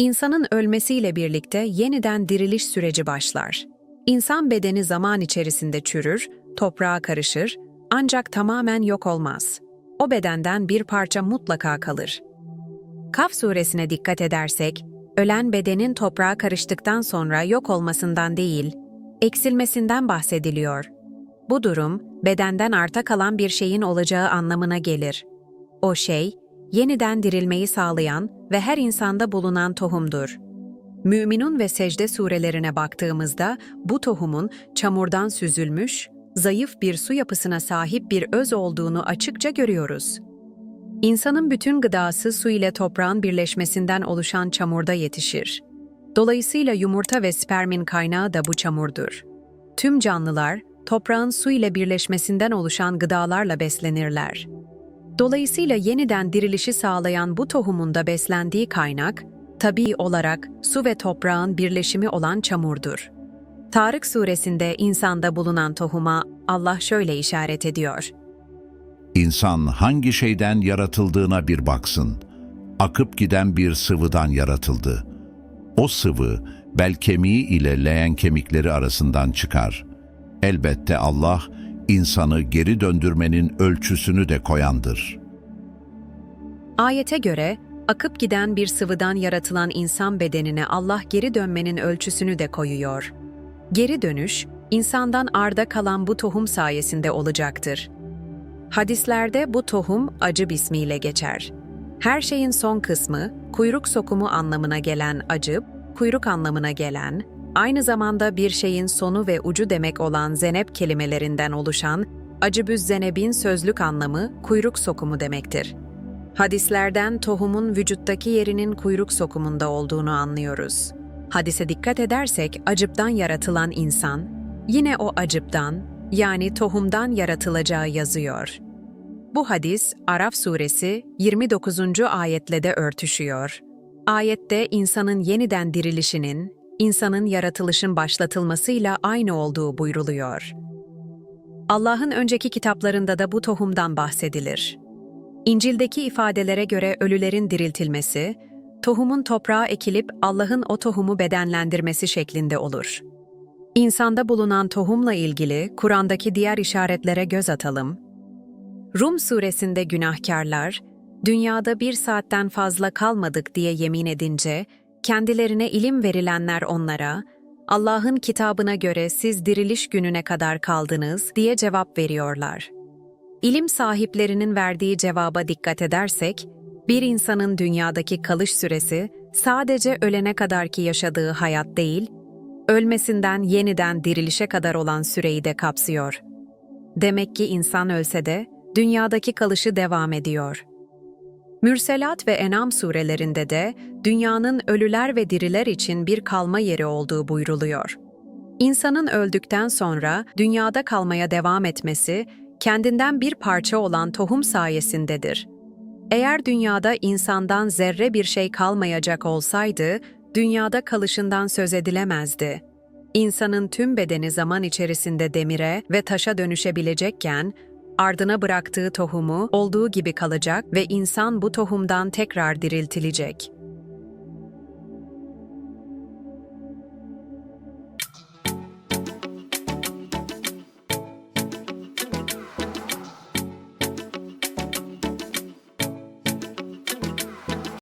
İnsanın ölmesiyle birlikte yeniden diriliş süreci başlar. İnsan bedeni zaman içerisinde çürür, toprağa karışır, ancak tamamen yok olmaz. O bedenden bir parça mutlaka kalır. Kaf suresine dikkat edersek, ölen bedenin toprağa karıştıktan sonra yok olmasından değil, eksilmesinden bahsediliyor. Bu durum, bedenden arta kalan bir şeyin olacağı anlamına gelir. O şey, yeniden dirilmeyi sağlayan ve her insanda bulunan tohumdur. Müminun ve secde surelerine baktığımızda bu tohumun çamurdan süzülmüş, zayıf bir su yapısına sahip bir öz olduğunu açıkça görüyoruz. İnsanın bütün gıdası su ile toprağın birleşmesinden oluşan çamurda yetişir. Dolayısıyla yumurta ve spermin kaynağı da bu çamurdur. Tüm canlılar, toprağın su ile birleşmesinden oluşan gıdalarla beslenirler. Dolayısıyla yeniden dirilişi sağlayan bu tohumun da beslendiği kaynak, tabii olarak su ve toprağın birleşimi olan çamurdur. Tarık suresinde insanda bulunan tohuma Allah şöyle işaret ediyor. İnsan hangi şeyden yaratıldığına bir baksın. Akıp giden bir sıvıdan yaratıldı. O sıvı, bel kemiği ile leğen kemikleri arasından çıkar. Elbette Allah, insanı geri döndürmenin ölçüsünü de koyandır. Ayete göre akıp giden bir sıvıdan yaratılan insan bedenine Allah geri dönmenin ölçüsünü de koyuyor. Geri dönüş, insandan arda kalan bu tohum sayesinde olacaktır. Hadislerde bu tohum acı bismiyle geçer. Her şeyin son kısmı, kuyruk sokumu anlamına gelen acı, kuyruk anlamına gelen, aynı zamanda bir şeyin sonu ve ucu demek olan zenep kelimelerinden oluşan acıbüz zenebin sözlük anlamı kuyruk sokumu demektir. Hadislerden tohumun vücuttaki yerinin kuyruk sokumunda olduğunu anlıyoruz. Hadise dikkat edersek acıptan yaratılan insan, yine o acıptan yani tohumdan yaratılacağı yazıyor. Bu hadis Araf suresi 29. ayetle de örtüşüyor. Ayette insanın yeniden dirilişinin, insanın yaratılışın başlatılmasıyla aynı olduğu buyruluyor. Allah'ın önceki kitaplarında da bu tohumdan bahsedilir. İncil'deki ifadelere göre ölülerin diriltilmesi, tohumun toprağa ekilip Allah'ın o tohumu bedenlendirmesi şeklinde olur. İnsanda bulunan tohumla ilgili Kur'an'daki diğer işaretlere göz atalım. Rum suresinde günahkarlar, dünyada bir saatten fazla kalmadık diye yemin edince, kendilerine ilim verilenler onlara, Allah'ın kitabına göre siz diriliş gününe kadar kaldınız diye cevap veriyorlar. İlim sahiplerinin verdiği cevaba dikkat edersek, bir insanın dünyadaki kalış süresi sadece ölene kadarki yaşadığı hayat değil, ölmesinden yeniden dirilişe kadar olan süreyi de kapsıyor. Demek ki insan ölse de dünyadaki kalışı devam ediyor. Mürselat ve Enam surelerinde de dünyanın ölüler ve diriler için bir kalma yeri olduğu buyruluyor. İnsanın öldükten sonra dünyada kalmaya devam etmesi kendinden bir parça olan tohum sayesindedir. Eğer dünyada insandan zerre bir şey kalmayacak olsaydı, dünyada kalışından söz edilemezdi. İnsanın tüm bedeni zaman içerisinde demire ve taşa dönüşebilecekken, ardına bıraktığı tohumu olduğu gibi kalacak ve insan bu tohumdan tekrar diriltilecek.